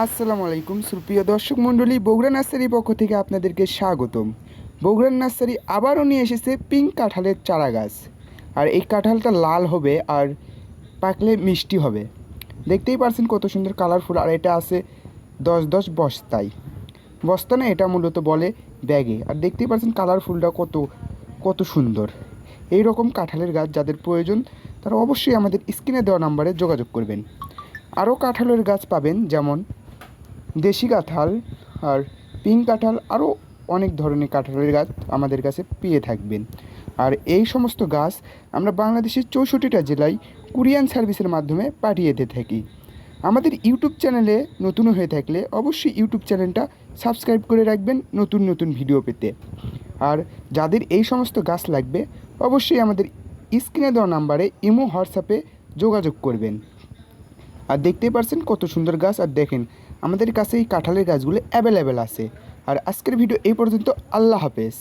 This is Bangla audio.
আসসালামু আলাইকুম সুপ্রিয় দর্শক মণ্ডলী, বগুড়া নার্সারির পক্ষ থেকে আপনাদেরকে স্বাগতম। বগুড়া নার্সারি আবারও নিয়ে এসেছে পিঙ্ক কাঁঠালের চারা গাছ আর এই কাঁঠালটা লাল হবে আর পাকলে মিষ্টি হবে। দেখতেই পারছেন কত সুন্দর কালারফুল আর এটা আছে দশ দশ বস্তায়। বস্তা না, এটা মূলত বলে ব্যাগে। আর দেখতেই পারছেন কালারফুলটা কত কত সুন্দর। এই রকম কাঁঠালের গাছ যাদের প্রয়োজন, তারা অবশ্যই আমাদের স্ক্রিনে দেওয়া নাম্বারে যোগাযোগ করবেন। আরও কাঁঠালের গাছ পাবেন, যেমন দেশি কাঁঠাল আর পিঙ্ক কাঁঠাল আরও অনেক ধরনের কাঁঠালের গাছ আমাদের কাছে পেয়ে থাকবেন। আর এই সমস্ত গাছ আমরা বাংলাদেশের চৌষট্টিটা জেলায় কুরিয়ান সার্ভিসের মাধ্যমে পাঠিয়ে দিয়ে থাকি। আমাদের ইউটিউব চ্যানেলে নতুন হয়ে থাকলে অবশ্যই ইউটিউব চ্যানেলটা সাবস্ক্রাইব করে রাখবেন নতুন নতুন ভিডিও পেতে। আর যাদের এই সমস্ত গাছ লাগবে, অবশ্যই আমাদের স্ক্রিনে দেওয়া নাম্বারে ইমো, হোয়াটসঅ্যাপে যোগাযোগ করবেন। আর দেখতেই পারছেন কত সুন্দর গাছ, আর দেখেন, আমাদের কাছে এই কাঁঠালের গাছগুলো অ্যাভেলেবেল আছে। আর আজকের ভিডিও এই পর্যন্ত, আল্লাহ হাফেজ।